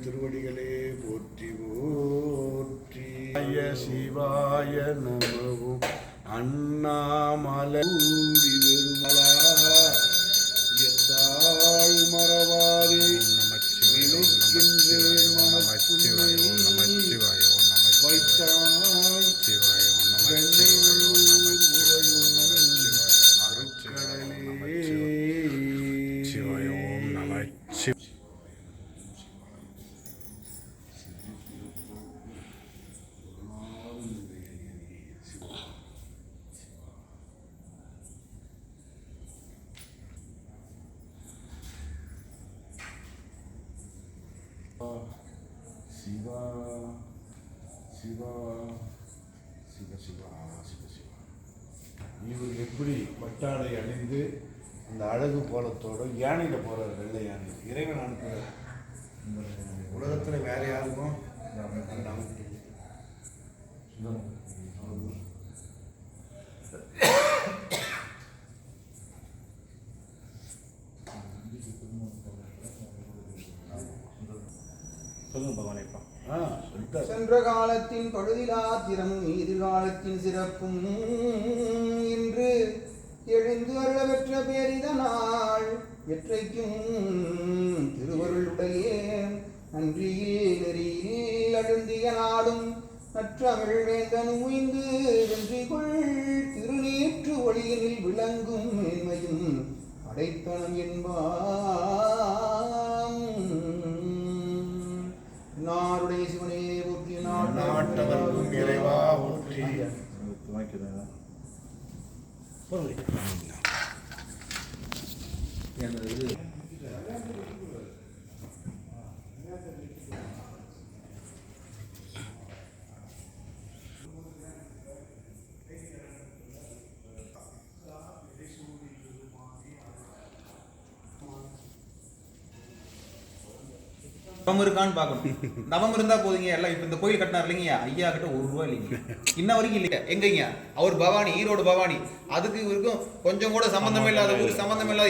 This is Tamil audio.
திருவடிகளே போற்றி போற்றி சிவாய சிவாய நமவும் அண்ணாமலை ஊழி வெறுமலா எத்தாள் மறவாதே நினைக்கின்றேன் மனத்துணை வைத்தாய் வெண்ணை உள்ளூர் உறையும் அருட்கடலே. சிவா சிவா சிவ சிவா சிவ சிவா இவர் எப்படி பட்டாடை அணிந்து அந்த அழகு கோலத்தோடு யானையில் போகிறார் வெள்ளை யானை. இறைவன் அனுப்புகிறார் உலகத்தில் வேற யாருக்கும் சொல்லுங்க பகவானே இப்போ. சென்ற காலத்தின் பழுதிலாத்திரமும் எதிர்காலத்தின் சிறப்பும் இன்று எழுந்து அருள பெற்ற பேரித நாள். எற்றைக்கும் திருவருளுடைய நன்றியில் நெறியில் அழுந்திய நாடும் நற்றமிழ் வேந்தன் உய்ந்து வென்றிகொள். திருநீற்று ஒளியினில் விளங்கும் மேன்மையும் அடைத்தனம் என்பார். நாட்டவர்க்கும் இறைவா துவைக்குதா எனது நவம் இருக்கான்னு பார்க்கணும். நவம் இருந்தா போதுங்க எல்லாம் இப்ப இந்த கோயில் கட்டினார் இல்லைங்க ஐயா கிட்ட ஒரு ரூபா இல்லைங்க. இன்ன வரைக்கும் இல்லைங்க. எங்கங்க அவர் பவானி ஈரோடு பவானி. அதுக்கு இவருக்கும் கொஞ்சம் கூட சம்பந்தமே இல்லாத ஊர் சம்பந்தம் இல்லாத